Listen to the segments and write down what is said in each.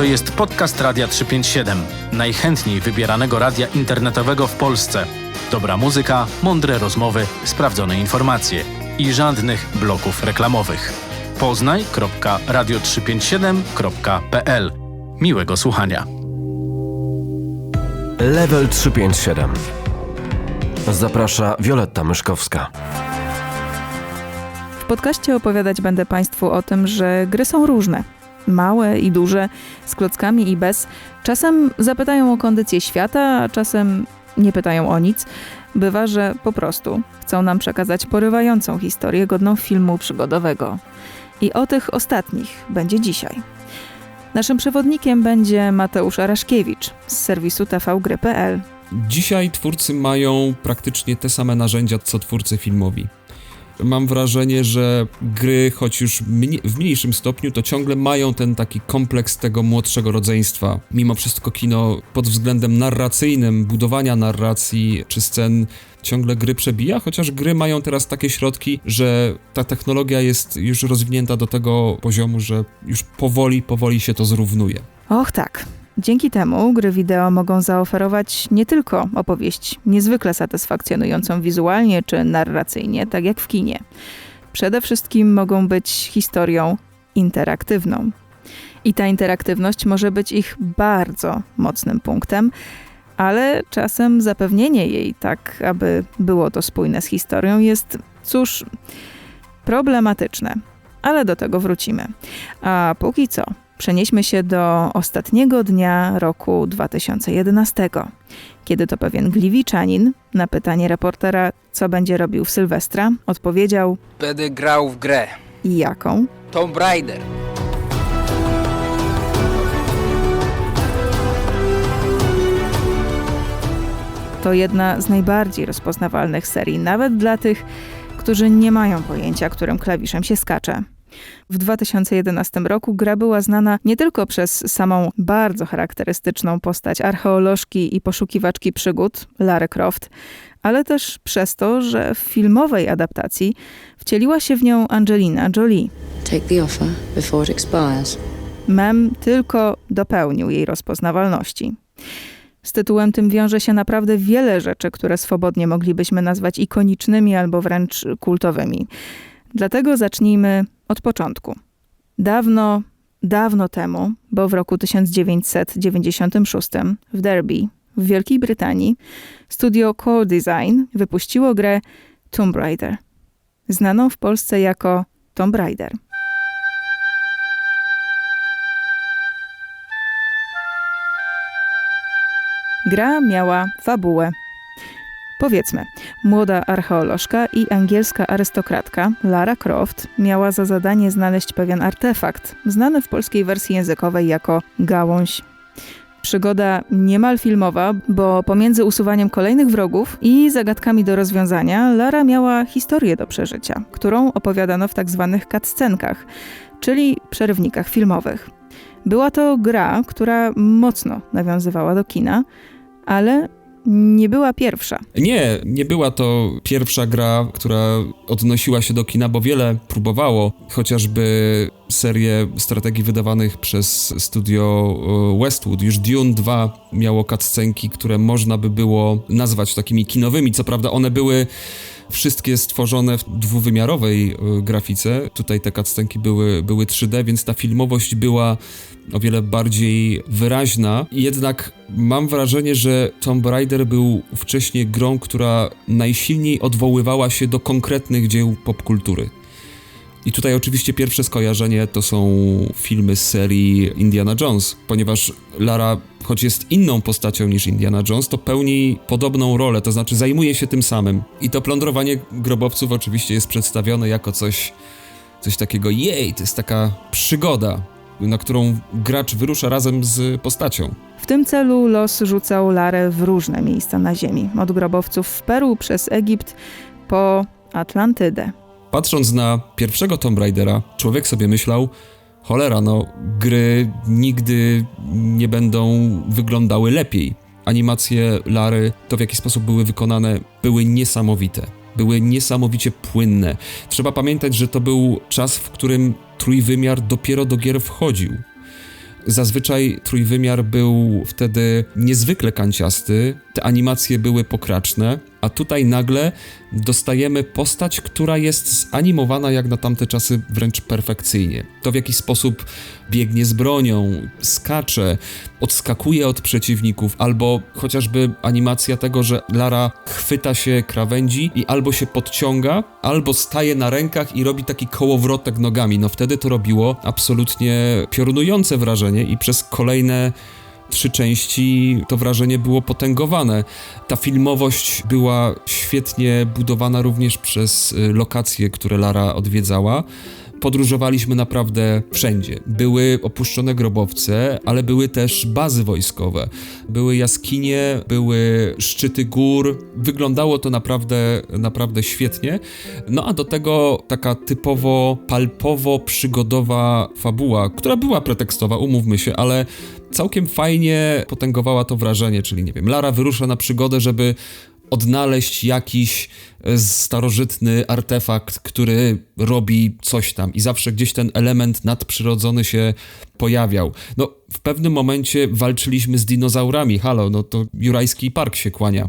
To jest podcast Radia 357, najchętniej wybieranego radia internetowego w Polsce. Dobra muzyka, mądre rozmowy, sprawdzone informacje i żadnych bloków reklamowych. Poznaj.radio357.pl Miłego słuchania. Level 357. Zaprasza Wioletta Myszkowska. W podcaście opowiadać będę Państwu o tym, że gry są różne. Małe i duże, z klockami i bez. Czasem zapytają o kondycję świata, a czasem nie pytają o nic. Bywa, że po prostu chcą nam przekazać porywającą historię godną filmu przygodowego. I o tych ostatnich będzie dzisiaj. Naszym przewodnikiem będzie Mateusz Araszkiewicz z serwisu tvgry.pl. Dzisiaj twórcy mają praktycznie te same narzędzia co twórcy filmowi. Mam wrażenie, że gry, choć już w mniejszym stopniu, to ciągle mają ten taki kompleks tego młodszego rodzeństwa. Mimo wszystko kino pod względem narracyjnym, budowania narracji czy scen ciągle gry przebija, chociaż gry mają teraz takie środki, że ta technologia jest już rozwinięta do tego poziomu, że już powoli, powoli się to zrównuje. Och tak. Dzięki temu gry wideo mogą zaoferować nie tylko opowieść niezwykle satysfakcjonującą wizualnie czy narracyjnie, tak jak w kinie. Przede wszystkim mogą być historią interaktywną. I ta interaktywność może być ich bardzo mocnym punktem, ale czasem zapewnienie jej tak, aby było to spójne z historią, jest, cóż, problematyczne. Ale do tego wrócimy. A póki co, przenieśmy się do ostatniego dnia roku 2011, kiedy to pewien Gliwiczanin na pytanie reportera, co będzie robił w Sylwestra, odpowiedział: Będę grał w grę. I jaką? Tomb Raider. To jedna z najbardziej rozpoznawalnych serii, nawet dla tych, którzy nie mają pojęcia, którym klawiszem się skacze. W 2011 roku gra była znana nie tylko przez samą bardzo charakterystyczną postać archeolożki i poszukiwaczki przygód, Lara Croft, ale też przez to, że w filmowej adaptacji wcieliła się w nią Angelina Jolie. Take the offer before it expires. Mem tylko dopełnił jej rozpoznawalności. Z tytułem tym wiąże się naprawdę wiele rzeczy, które swobodnie moglibyśmy nazwać ikonicznymi albo wręcz kultowymi. Dlatego zacznijmy od początku. Dawno, dawno temu, bo w roku 1996 w Derby w Wielkiej Brytanii studio Core Design wypuściło grę Tomb Raider, znaną w Polsce jako Tomb Raider. Gra miała fabułę. Powiedzmy, młoda archeolożka i angielska arystokratka Lara Croft miała za zadanie znaleźć pewien artefakt, znany w polskiej wersji językowej jako gałąź. Przygoda niemal filmowa, bo pomiędzy usuwaniem kolejnych wrogów i zagadkami do rozwiązania, Lara miała historię do przeżycia, którą opowiadano w tak zwanych cutscenkach, czyli przerywnikach filmowych. Była to gra, która mocno nawiązywała do kina, ale nie była pierwsza. Nie, nie była to pierwsza gra, która odnosiła się do kina, bo wiele próbowało, chociażby serię strategii wydawanych przez studio e, Westwood. Już Dune 2 miało cutscenki, które można by było nazwać takimi kinowymi. Co prawda one były wszystkie stworzone w dwuwymiarowej e, grafice. Tutaj te cutscenki były, były 3D, więc ta filmowość była o wiele bardziej wyraźna. Jednak mam wrażenie, że Tomb Raider był wcześniej grą, która najsilniej odwoływała się do konkretnych dzieł popkultury. I tutaj oczywiście pierwsze skojarzenie to są filmy z serii Indiana Jones, ponieważ Lara, choć jest inną postacią niż Indiana Jones, to pełni podobną rolę, to znaczy zajmuje się tym samym. I to plądrowanie grobowców oczywiście jest przedstawione jako coś, coś takiego, jej, to jest taka przygoda, na którą gracz wyrusza razem z postacią. W tym celu los rzucał Larę w różne miejsca na Ziemi, od grobowców w Peru przez Egipt po Atlantydę. Patrząc na pierwszego Tomb Raidera, człowiek sobie myślał, cholera, no gry nigdy nie będą wyglądały lepiej. Animacje Lary, to w jaki sposób były wykonane, były niesamowite. Były niesamowicie płynne. Trzeba pamiętać, że to był czas, w którym trójwymiar dopiero do gier wchodził. Zazwyczaj trójwymiar był wtedy niezwykle kanciasty, te animacje były pokraczne, a tutaj nagle dostajemy postać, która jest zanimowana jak na tamte czasy wręcz perfekcyjnie. To w jaki sposób biegnie z bronią, skacze, odskakuje od przeciwników, albo chociażby animacja tego, że Lara chwyta się krawędzi i albo się podciąga, albo staje na rękach i robi taki kołowrotek nogami. No wtedy to robiło absolutnie piorunujące wrażenie i przez kolejne trzy części to wrażenie było potęgowane. Ta filmowość była świetnie budowana również przez y, lokacje, które Lara odwiedzała. Podróżowaliśmy naprawdę wszędzie. Były opuszczone grobowce, ale były też bazy wojskowe. Były jaskinie, były szczyty gór. Wyglądało to naprawdę, naprawdę świetnie. No a do tego taka typowo palpowo-przygodowa fabuła, która była pretekstowa, umówmy się, ale całkiem fajnie potęgowała to wrażenie, czyli nie wiem, Lara wyrusza na przygodę, żeby odnaleźć jakiś e, starożytny artefakt, który robi coś tam i zawsze gdzieś ten element nadprzyrodzony się pojawiał. No, w pewnym momencie walczyliśmy z dinozaurami, halo, no to Jurajski Park się kłania.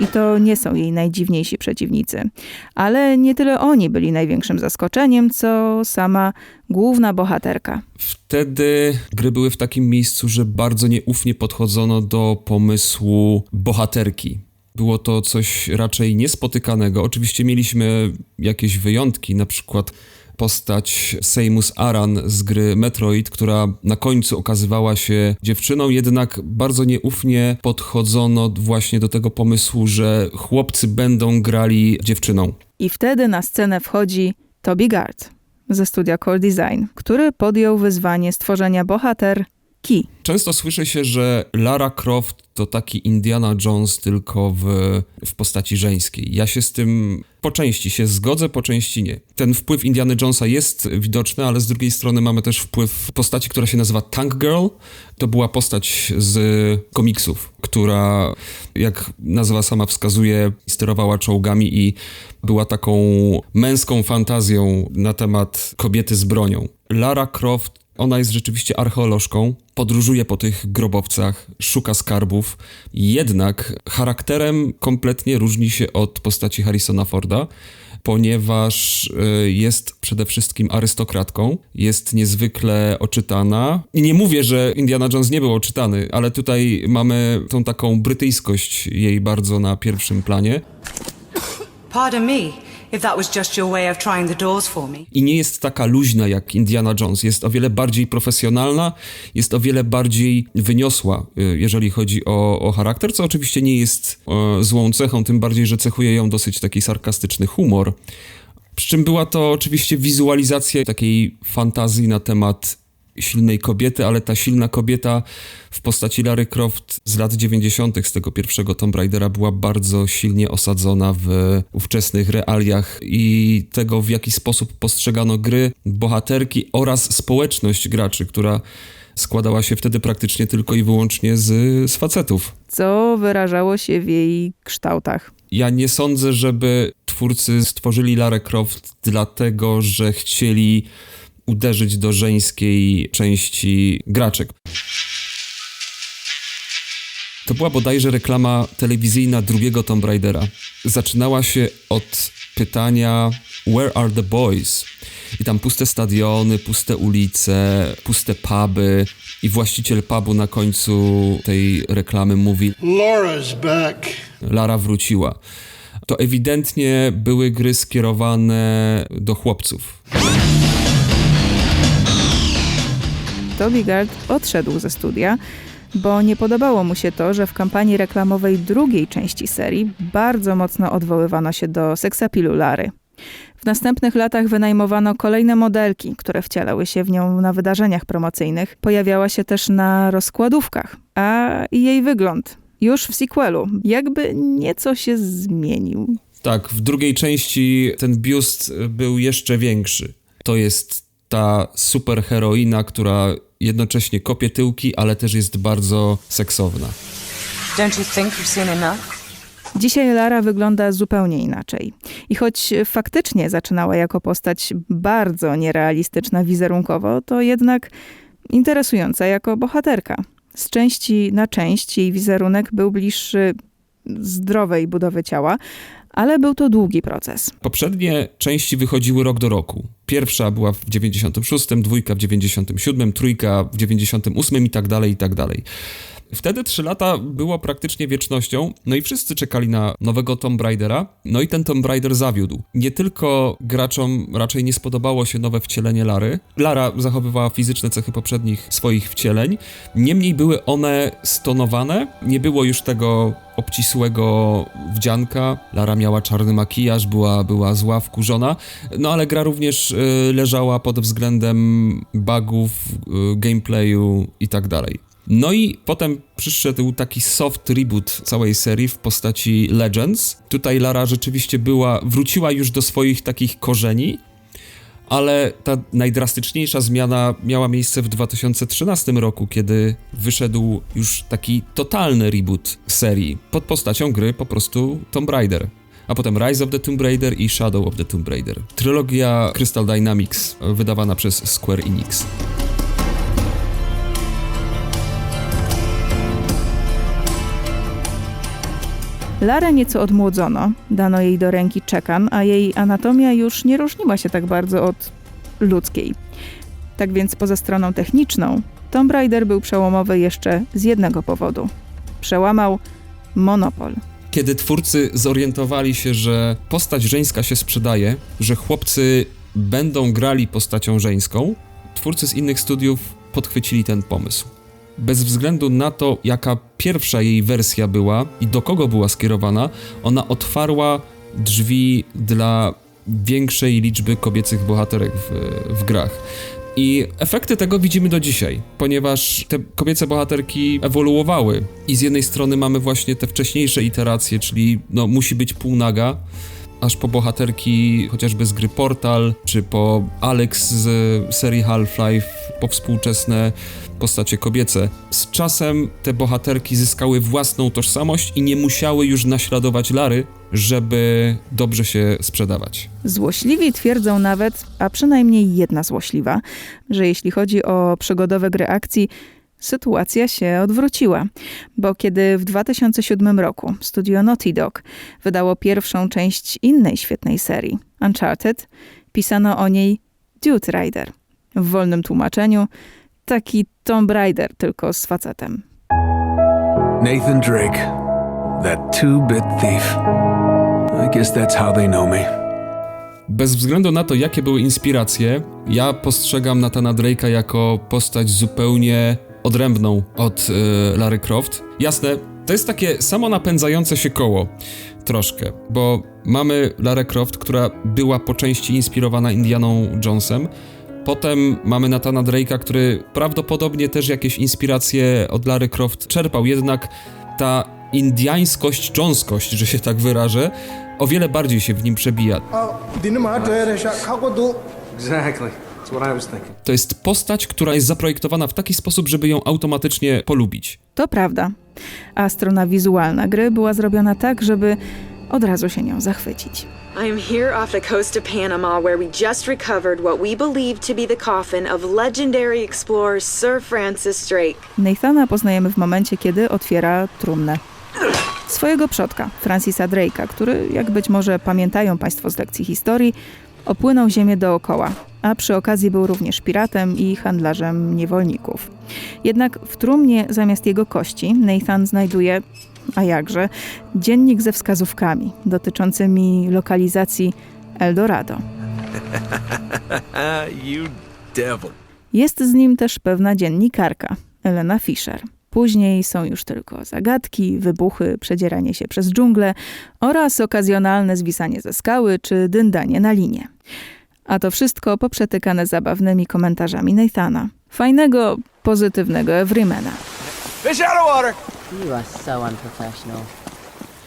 I to nie są jej najdziwniejsi przeciwnicy. Ale nie tyle oni byli największym zaskoczeniem, co sama główna bohaterka. Wtedy gry były w takim miejscu, że bardzo nieufnie podchodzono do pomysłu bohaterki. Było to coś raczej niespotykanego. Oczywiście mieliśmy jakieś wyjątki, na przykład postać Seimus Aran z gry Metroid, która na końcu okazywała się dziewczyną, jednak bardzo nieufnie podchodzono właśnie do tego pomysłu, że chłopcy będą grali dziewczyną. I wtedy na scenę wchodzi Toby Gard ze studia Core Design, który podjął wyzwanie stworzenia bohater Ki. Często słyszy się, że Lara Croft to taki Indiana Jones tylko w, w postaci żeńskiej. Ja się z tym po części się zgodzę, po części nie. Ten wpływ Indiana Jonesa jest widoczny, ale z drugiej strony mamy też wpływ postaci, która się nazywa Tank Girl. To była postać z komiksów, która, jak nazwa sama wskazuje, sterowała czołgami i była taką męską fantazją na temat kobiety z bronią. Lara Croft ona jest rzeczywiście archeolożką, podróżuje po tych grobowcach, szuka skarbów, jednak charakterem kompletnie różni się od postaci Harrisona Forda, ponieważ y, jest przede wszystkim arystokratką, jest niezwykle oczytana. I nie mówię, że Indiana Jones nie był oczytany, ale tutaj mamy tą taką brytyjskość jej bardzo na pierwszym planie. Pardon me, i nie jest taka luźna jak Indiana Jones. Jest o wiele bardziej profesjonalna, jest o wiele bardziej wyniosła, y, jeżeli chodzi o, o charakter, co oczywiście nie jest e, złą cechą, tym bardziej, że cechuje ją dosyć taki sarkastyczny humor. Przy czym była to oczywiście wizualizacja takiej fantazji na temat silnej kobiety, ale ta silna kobieta w postaci Lary Croft z lat 90. z tego pierwszego Tomb Raidera była bardzo silnie osadzona w ówczesnych realiach i tego, w jaki sposób postrzegano gry, bohaterki oraz społeczność graczy, która składała się wtedy praktycznie tylko i wyłącznie z, z facetów. co wyrażało się w jej kształtach. Ja nie sądzę, żeby twórcy stworzyli Lara Croft dlatego, że chcieli uderzyć do żeńskiej części graczek. To była bodajże reklama telewizyjna drugiego Tomb Raidera. Zaczynała się od pytania Where are the boys? I tam puste stadiony, puste ulice, puste puby i właściciel pubu na końcu tej reklamy mówi Laura's back. Lara wróciła. To ewidentnie były gry skierowane do chłopców. Toby Gard odszedł ze studia, bo nie podobało mu się to, że w kampanii reklamowej drugiej części serii bardzo mocno odwoływano się do seksapilu Lary. W następnych latach wynajmowano kolejne modelki, które wcielały się w nią na wydarzeniach promocyjnych. Pojawiała się też na rozkładówkach, a jej wygląd już w sequelu jakby nieco się zmienił. Tak, w drugiej części ten biust był jeszcze większy. To jest ta superheroina, która jednocześnie kopie tyłki, ale też jest bardzo seksowna. Don't you think you've seen enough? Dzisiaj Lara wygląda zupełnie inaczej. I choć faktycznie zaczynała jako postać bardzo nierealistyczna wizerunkowo, to jednak interesująca jako bohaterka. Z części na część jej wizerunek był bliższy zdrowej budowy ciała, ale był to długi proces. Poprzednie części wychodziły rok do roku. Pierwsza była w 96, dwójka w 97, trójka w 98 i tak dalej, i tak dalej. Wtedy trzy lata było praktycznie wiecznością, no i wszyscy czekali na nowego Tomb Raidera, no i ten Tomb Raider zawiódł. Nie tylko graczom raczej nie spodobało się nowe wcielenie Lary, Lara zachowywała fizyczne cechy poprzednich swoich wcieleń, niemniej były one stonowane, nie było już tego obcisłego wdzianka, Lara miała czarny makijaż, była, była zła, wkurzona, no ale gra również y, leżała pod względem bugów, y, gameplayu i tak dalej. No i potem przyszedł taki soft reboot całej serii w postaci Legends. Tutaj Lara rzeczywiście była, wróciła już do swoich takich korzeni, ale ta najdrastyczniejsza zmiana miała miejsce w 2013 roku, kiedy wyszedł już taki totalny reboot serii pod postacią gry po prostu Tomb Raider. A potem Rise of the Tomb Raider i Shadow of the Tomb Raider. Trylogia Crystal Dynamics, wydawana przez Square Enix. Larę nieco odmłodzono, dano jej do ręki czekan, a jej anatomia już nie różniła się tak bardzo od ludzkiej. Tak więc poza stroną techniczną, Tomb Raider był przełomowy jeszcze z jednego powodu. Przełamał monopol. Kiedy twórcy zorientowali się, że postać żeńska się sprzedaje, że chłopcy będą grali postacią żeńską, twórcy z innych studiów podchwycili ten pomysł. Bez względu na to, jaka pierwsza jej wersja była i do kogo była skierowana, ona otwarła drzwi dla większej liczby kobiecych bohaterek w, w grach. I efekty tego widzimy do dzisiaj, ponieważ te kobiece bohaterki ewoluowały. I z jednej strony mamy właśnie te wcześniejsze iteracje, czyli no, musi być półnaga, aż po bohaterki chociażby z gry Portal, czy po Alex z serii Half-Life, po współczesne postacie kobiece. Z czasem te bohaterki zyskały własną tożsamość i nie musiały już naśladować Lary, żeby dobrze się sprzedawać. Złośliwi twierdzą nawet, a przynajmniej jedna złośliwa, że jeśli chodzi o przygodowe gry akcji, sytuacja się odwróciła, bo kiedy w 2007 roku studio Naughty Dog wydało pierwszą część innej świetnej serii, Uncharted, pisano o niej Dude Rider. W wolnym tłumaczeniu taki Tomb Raider, tylko z facetem. Nathan Drake, that two bit thief. I guess that's how they know me. Bez względu na to, jakie były inspiracje, ja postrzegam Nathana Drake'a jako postać zupełnie odrębną od y, Lary Croft. Jasne, to jest takie samo napędzające się koło, troszkę, bo mamy Larę Croft, która była po części inspirowana Indianą Jonesem, Potem mamy Nathana Drake'a, który prawdopodobnie też jakieś inspiracje od Lary Croft czerpał, jednak ta indiańskość, cząskość, że się tak wyrażę, o wiele bardziej się w nim przebija. Exactly. To jest postać, która jest zaprojektowana w taki sposób, żeby ją automatycznie polubić. To prawda. A strona wizualna gry była zrobiona tak, żeby od razu się nią zachwycić. I am here off the coast of Panama, where we just recovered what we believe to be the coffin of legendary explorer Sir Francis Drake. Nathana poznajemy w momencie, kiedy otwiera trumnę. Swojego przodka, Francisa Drake'a, który, jak być może pamiętają Państwo z lekcji historii, opłynął ziemię dookoła, a przy okazji był również piratem i handlarzem niewolników. Jednak w trumnie zamiast jego kości Nathan znajduje, a jakże, dziennik ze wskazówkami dotyczącymi lokalizacji Eldorado. Jest z nim też pewna dziennikarka, Elena Fischer. Później są już tylko zagadki, wybuchy, przedzieranie się przez dżunglę oraz okazjonalne zwisanie ze skały czy dyndanie na linie. A to wszystko poprzetykane zabawnymi komentarzami Nathana. Fajnego, pozytywnego Everymana. Fish out of water! You are so unprofessional.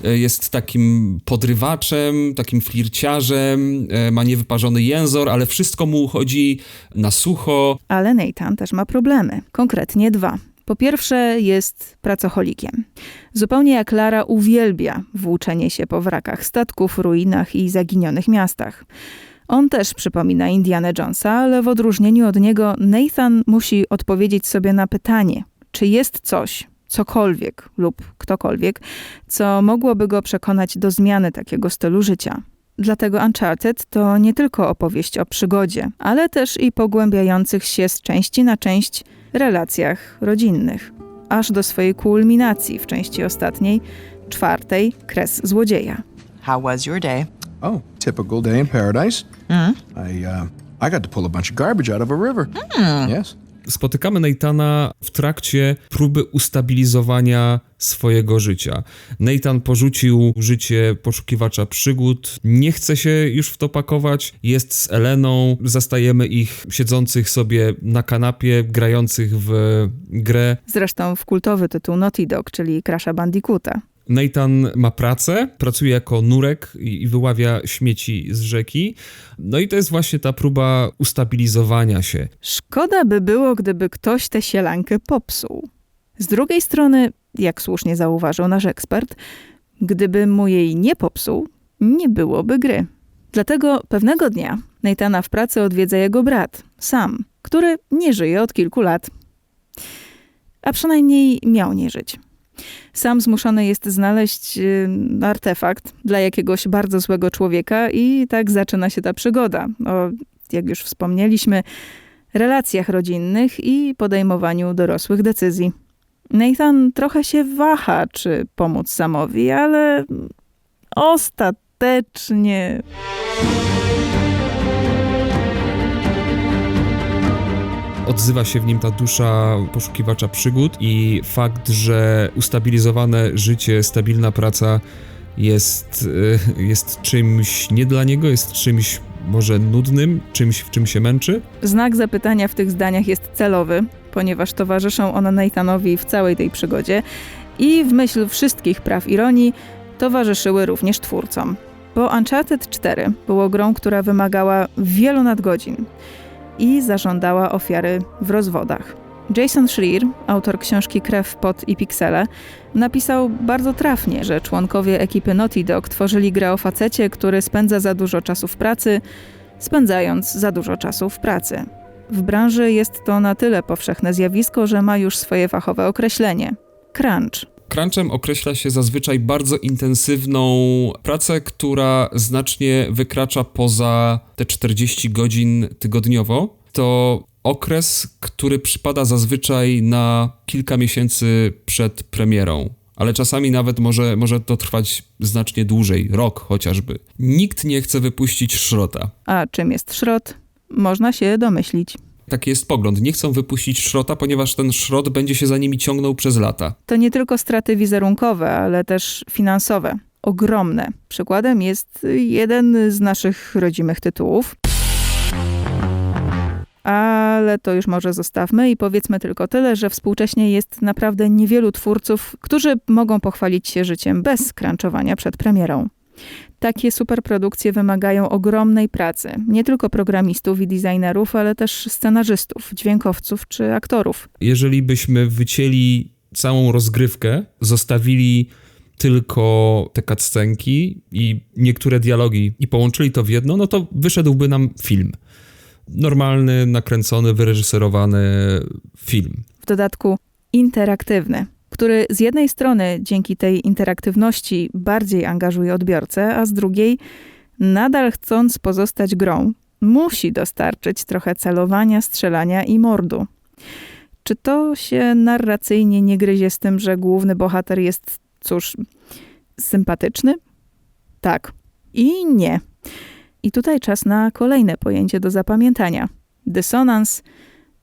E, Jest takim podrywaczem, takim flirciarzem, e, ma niewyparzony jęzor, ale wszystko mu uchodzi na sucho. Ale Nathan też ma problemy. Konkretnie dwa. Po pierwsze, jest pracocholikiem. Zupełnie jak Lara uwielbia włóczenie się po wrakach statków, ruinach i zaginionych miastach. On też przypomina Indiana Jonesa, ale w odróżnieniu od niego Nathan musi odpowiedzieć sobie na pytanie, czy jest coś, cokolwiek lub ktokolwiek, co mogłoby go przekonać do zmiany takiego stylu życia. Dlatego Uncharted to nie tylko opowieść o przygodzie, ale też i pogłębiających się z części na część relacjach rodzinnych, aż do swojej kulminacji w części ostatniej, czwartej, kres złodzieja. How was your day? Oh, typical day in paradise. I, uh, I got to pull a bunch of garbage out of a river. Yes. Spotykamy Nathana w trakcie próby ustabilizowania swojego życia. Nathan porzucił życie poszukiwacza przygód, nie chce się już w to pakować, jest z Eleną, zastajemy ich siedzących sobie na kanapie, grających w grę. Zresztą w kultowy tytuł Naughty Dog, czyli Crasha Bandicoota. Nathan ma pracę, pracuje jako nurek i, wyławia śmieci z rzeki. No i to jest właśnie ta próba ustabilizowania się. Szkoda by było, gdyby ktoś tę sielankę popsuł. Z drugiej strony, jak słusznie zauważył nasz ekspert, gdyby mu jej nie popsuł, nie byłoby gry. Dlatego pewnego dnia Nathana w pracy odwiedza jego brat, Sam, który nie żyje od kilku lat. A przynajmniej miał nie żyć. Sam zmuszony jest znaleźć y, artefakt dla jakiegoś bardzo złego człowieka i tak zaczyna się ta przygoda. O, jak już wspomnieliśmy, relacjach rodzinnych i podejmowaniu dorosłych decyzji. Nathan trochę się waha, czy pomóc Samowi, ale ostatecznie odzywa się w nim ta dusza poszukiwacza przygód i fakt, że ustabilizowane życie, stabilna praca jest, y, jest czymś nie dla niego, jest czymś może nudnym, czymś, w czym się męczy. Znak zapytania w tych zdaniach jest celowy, ponieważ towarzyszą one Nathanowi w całej tej przygodzie i w myśl wszystkich praw ironii towarzyszyły również twórcom. Bo Uncharted 4 było grą, która wymagała wielu nadgodzin i zażądała ofiary w rozwodach. Jason Schreier, autor książki Krew, Pot i Piksele, napisał bardzo trafnie, że członkowie ekipy Naughty Dog tworzyli grę o facecie, który spędza za dużo czasu w pracy, spędzając za dużo czasu w pracy. W branży jest to na tyle powszechne zjawisko, że ma już swoje fachowe określenie crunch. Crunchem określa się zazwyczaj bardzo intensywną pracę, która znacznie wykracza poza te 40 godzin tygodniowo. To okres, który przypada zazwyczaj na kilka miesięcy przed premierą. Ale czasami nawet może, może to trwać znacznie dłużej, rok chociażby. Nikt nie chce wypuścić szrota. A czym jest szrot? Można się domyślić. Taki jest pogląd. Nie chcą wypuścić szrota, ponieważ ten szrot będzie się za nimi ciągnął przez lata. To nie tylko straty wizerunkowe, ale też finansowe. Ogromne. Przykładem jest jeden z naszych rodzimych tytułów. Ale to już może zostawmy i powiedzmy tylko tyle, że współcześnie jest naprawdę niewielu twórców, którzy mogą pochwalić się życiem bez crunchowania przed premierą. Takie superprodukcje wymagają ogromnej pracy, nie tylko programistów i designerów, ale też scenarzystów, dźwiękowców czy aktorów. Jeżeli byśmy wycięli całą rozgrywkę, zostawili tylko te cutscenki i niektóre dialogi i połączyli to w jedno, no to wyszedłby nam film. Normalny, nakręcony, wyreżyserowany film. W dodatku interaktywny, który z jednej strony dzięki tej interaktywności bardziej angażuje odbiorcę, a z drugiej, nadal chcąc pozostać grą, musi dostarczyć trochę celowania, strzelania i mordu. Czy to się narracyjnie nie gryzie z tym, że główny bohater jest, cóż, sympatyczny? Tak i nie. I tutaj czas na kolejne pojęcie do zapamiętania: dysonans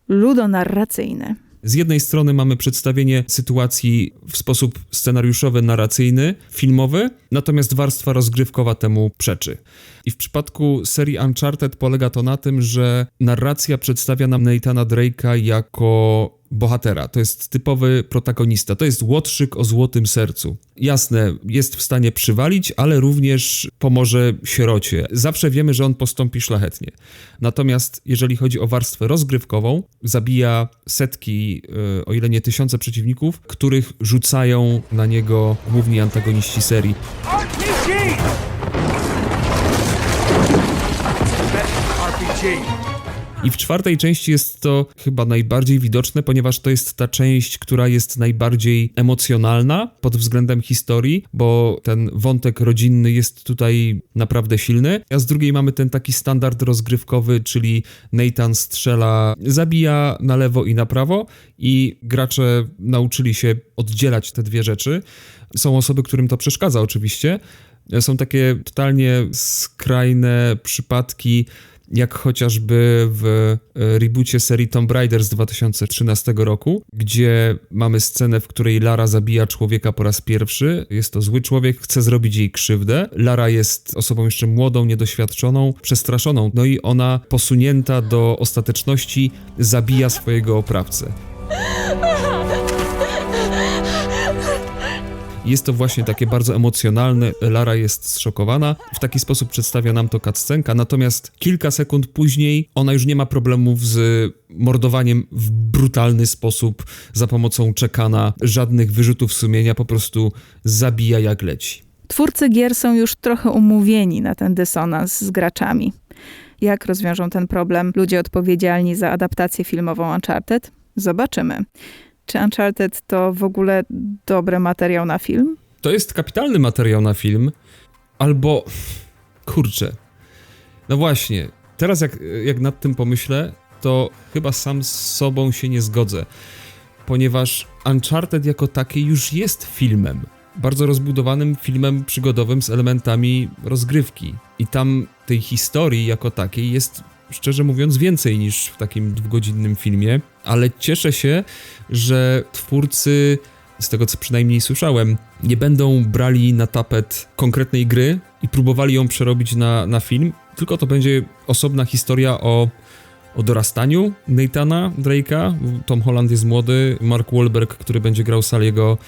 ludonarracyjny. Z jednej strony mamy przedstawienie sytuacji w sposób scenariuszowy, narracyjny, filmowy, natomiast warstwa rozgrywkowa temu przeczy. I w przypadku serii Uncharted polega to na tym, że narracja przedstawia nam Nathana Drake'a jako bohatera. To jest typowy protagonista. To jest łotrzyk o złotym sercu. Jasne, jest w stanie przywalić, ale również pomoże sierocie. Zawsze wiemy, że on postąpi szlachetnie. Natomiast jeżeli chodzi o warstwę rozgrywkową, zabija setki, e, o ile nie tysiące przeciwników, których rzucają na niego główni antagoniści serii. I w czwartej części jest to chyba najbardziej widoczne, ponieważ to jest ta część, która jest najbardziej emocjonalna pod względem historii, bo ten wątek rodzinny jest tutaj naprawdę silny. A z drugiej mamy ten taki standard rozgrywkowy, czyli Nathan strzela, zabija na lewo i na prawo, i gracze nauczyli się oddzielać te dwie rzeczy. Są osoby, którym to przeszkadza, oczywiście. Są takie totalnie skrajne przypadki jak chociażby w e, reboocie serii Tomb Raider z 2013 roku, gdzie mamy scenę, w której Lara zabija człowieka po raz pierwszy. Jest to zły człowiek, chce zrobić jej krzywdę. Lara jest osobą jeszcze młodą, niedoświadczoną, przestraszoną, no i ona posunięta do ostateczności zabija swojego oprawcę. Jest to właśnie takie bardzo emocjonalne. Lara jest zszokowana. W taki sposób przedstawia nam to cutscenka, natomiast kilka sekund później ona już nie ma problemów z mordowaniem w brutalny sposób za pomocą czekana, żadnych wyrzutów sumienia, po prostu zabija jak leci. Twórcy gier są już trochę umówieni na ten dysonans z graczami. Jak rozwiążą ten problem ludzie odpowiedzialni za adaptację filmową Uncharted? Zobaczymy. Czy Uncharted to w ogóle dobry materiał na film? To jest kapitalny materiał na film, albo kurczę. No właśnie, teraz jak, jak nad tym pomyślę, to chyba sam z sobą się nie zgodzę, ponieważ Uncharted jako takie już jest filmem. Bardzo rozbudowanym filmem przygodowym z elementami rozgrywki. I tam tej historii jako takiej jest szczerze mówiąc, więcej niż w takim dwugodzinnym filmie, ale cieszę się, że twórcy, z tego co przynajmniej słyszałem, nie będą brali na tapet konkretnej gry i próbowali ją przerobić na, na film, tylko to będzie osobna historia o, o dorastaniu Nathana Drake'a. Tom Holland jest młody, Mark Wahlberg, który będzie grał Saliego,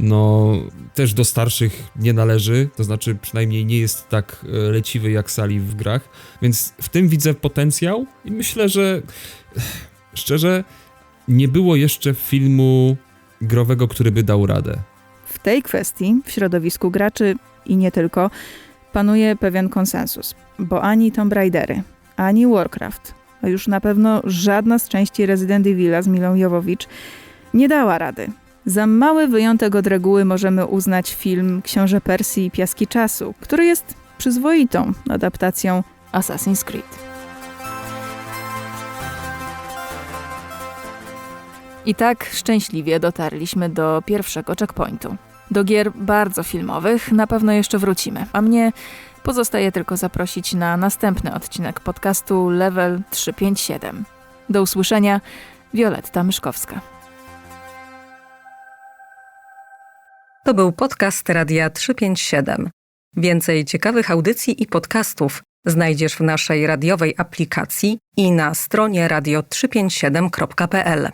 no też do starszych nie należy, to znaczy przynajmniej nie jest tak e, leciwy jak Sali w grach, więc w tym widzę potencjał i myślę, że szczerze nie było jeszcze filmu growego, który by dał radę. W tej kwestii w środowisku graczy i nie tylko panuje pewien konsensus, bo ani Tomb Raidery, ani Warcraft, a już na pewno żadna z części Resident Evil'a z Milą Jowowicz nie dała rady za mały wyjątek od reguły możemy uznać film Książę Persji i Piaski Czasu, który jest przyzwoitą adaptacją Assassin's Creed. I tak szczęśliwie dotarliśmy do pierwszego checkpointu. Do gier bardzo filmowych na pewno jeszcze wrócimy, a mnie pozostaje tylko zaprosić na następny odcinek podcastu Level 357. Do usłyszenia, Wioletta Myszkowska. To był podcast Radia 357. Więcej ciekawych audycji i podcastów znajdziesz w naszej radiowej aplikacji i na stronie radio357.pl.